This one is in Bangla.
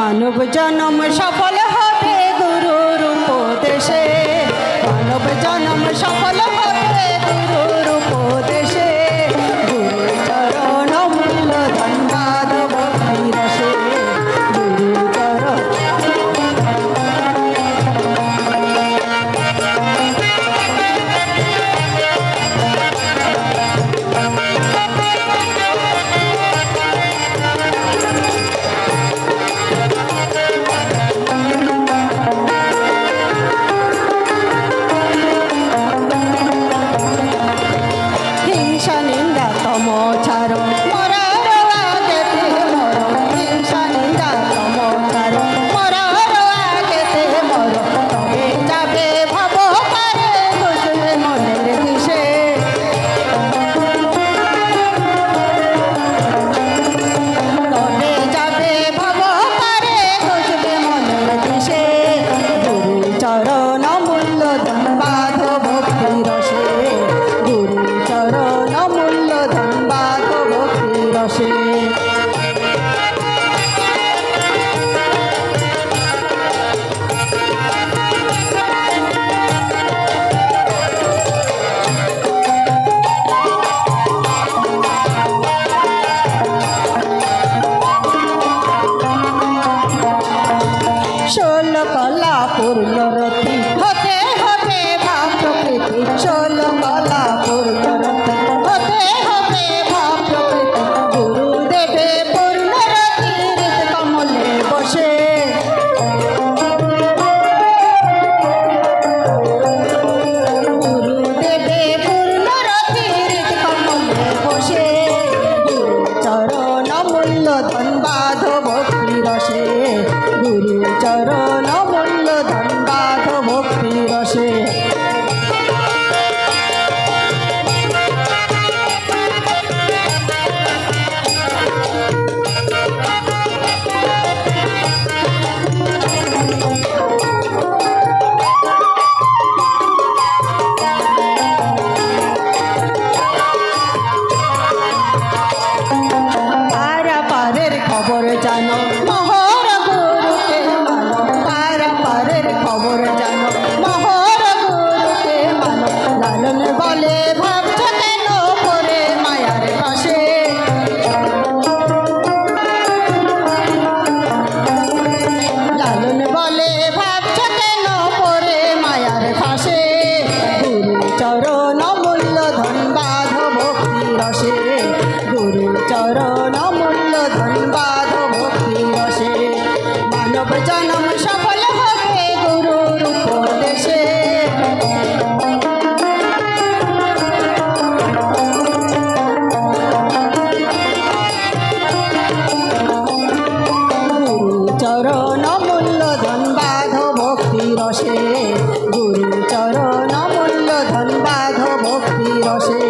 মানব জনম সফল হবে গুরু রূপ দেশে মানব জনম সফল হবে গুরু রূপ দেশে More time. চরণ মূল্য ধন্দাত ভক্তি রসে খবর জানো চরণ মূল্য ধনবাদ ভক্তি রসে মানব জনম সফল হবে গুরুর উপদেশে। গুরু চরণ মূল্য ধনবাদ ভক্তি রসে গুরু চরণ মূল্য ধনবাদ ভক্তি রসে